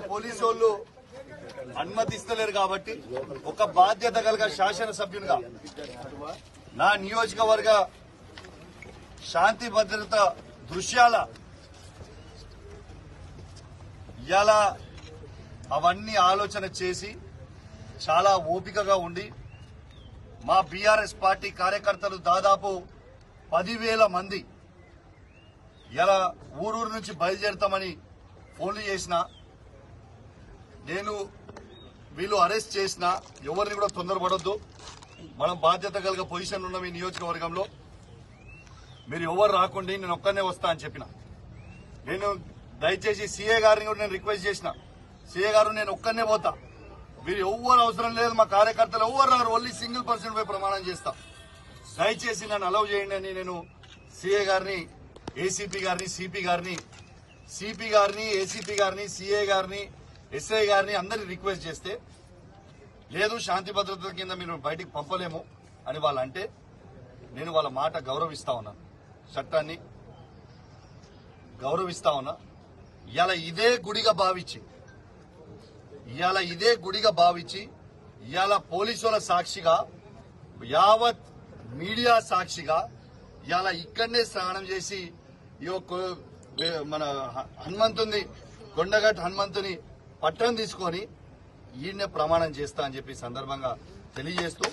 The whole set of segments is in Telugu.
మాకు పోలీసు వాళ్ళు అనుమతిస్తలేరు కాబట్టి ఒక బాధ్యత కలిగ శాసనసభ్యునిగా నా నియోజకవర్గ శాంతి భద్రత దృశ్యాల ఇలా అవన్నీ ఆలోచన చేసి చాలా ఓపికగా ఉండి మా బీఆర్ఎస్ పార్టీ కార్యకర్తలు దాదాపు పదివేల మంది ఇలా ఊరూరు నుంచి బయలుదేరుతామని ఫోన్లు చేసిన నేను వీళ్ళు అరెస్ట్ చేసిన ఎవరిని కూడా తొందరపడొద్దు. మనం బాధ్యత కలిగ పొజిషన్ ఉన్నాం ఈ నియోజకవర్గంలో. మీరు ఎవరు రాకుండా నేను ఒక్కనే వస్తా అని చెప్పిన. నేను దయచేసి సీఏ గారిని కూడా నేను రిక్వెస్ట్ చేసిన. సీఏ గారు నేను ఒక్కనే పోతా. మీరు ఎవ్వరు అవసరం లేదు మా కార్యకర్తలు ఎవ్వరు రారు ఓన్లీ సింగిల్ పర్సన్ పై ప్రమాణం చేస్తా. దయచేసి నన్ను అలౌ చేయండి అని నేను సీఏ గారిని ఏసీపీ గారిని సిపి గారిని సిపి గారిని ఏసీపీ గారిని సీఏ గారిని ఎస్ఐ గారిని అందరిని రిక్వెస్ట్ చేస్తే లేదు శాంతి భద్రతల కింద మీరు బయటికి పంపలేము అని వాళ్ళు అంటే నేను వాళ్ళ మాట గౌరవిస్తా ఉన్నాను చట్టాన్ని గౌరవిస్తా ఉన్నా. ఇవాళ ఇదే గుడిగా భావించి ఇవాళ ఇదే గుడిగా భావించి ఇవాళ పోలీసుల సాక్షిగా యావత్ మీడియా సాక్షిగా ఇవాళ ఇక్కడనే స్నానం చేసి ఈ యొక్క మన హనుమంతుని కొండగట్ హనుమంతుని పట్టం తీసుకొని ఈయన్నే ప్రమాణం చేస్తా అని చెప్పి ఈ సందర్భంగా తెలియజేస్తూ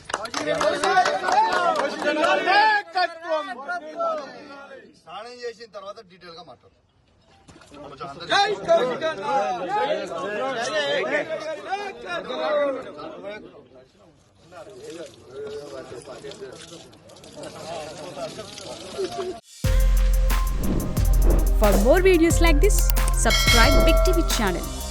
స్నానం చేసిన తర్వాత డీటెయిల్గా మాట్లాడతాం. For more videos like this, subscribe Big TV channel.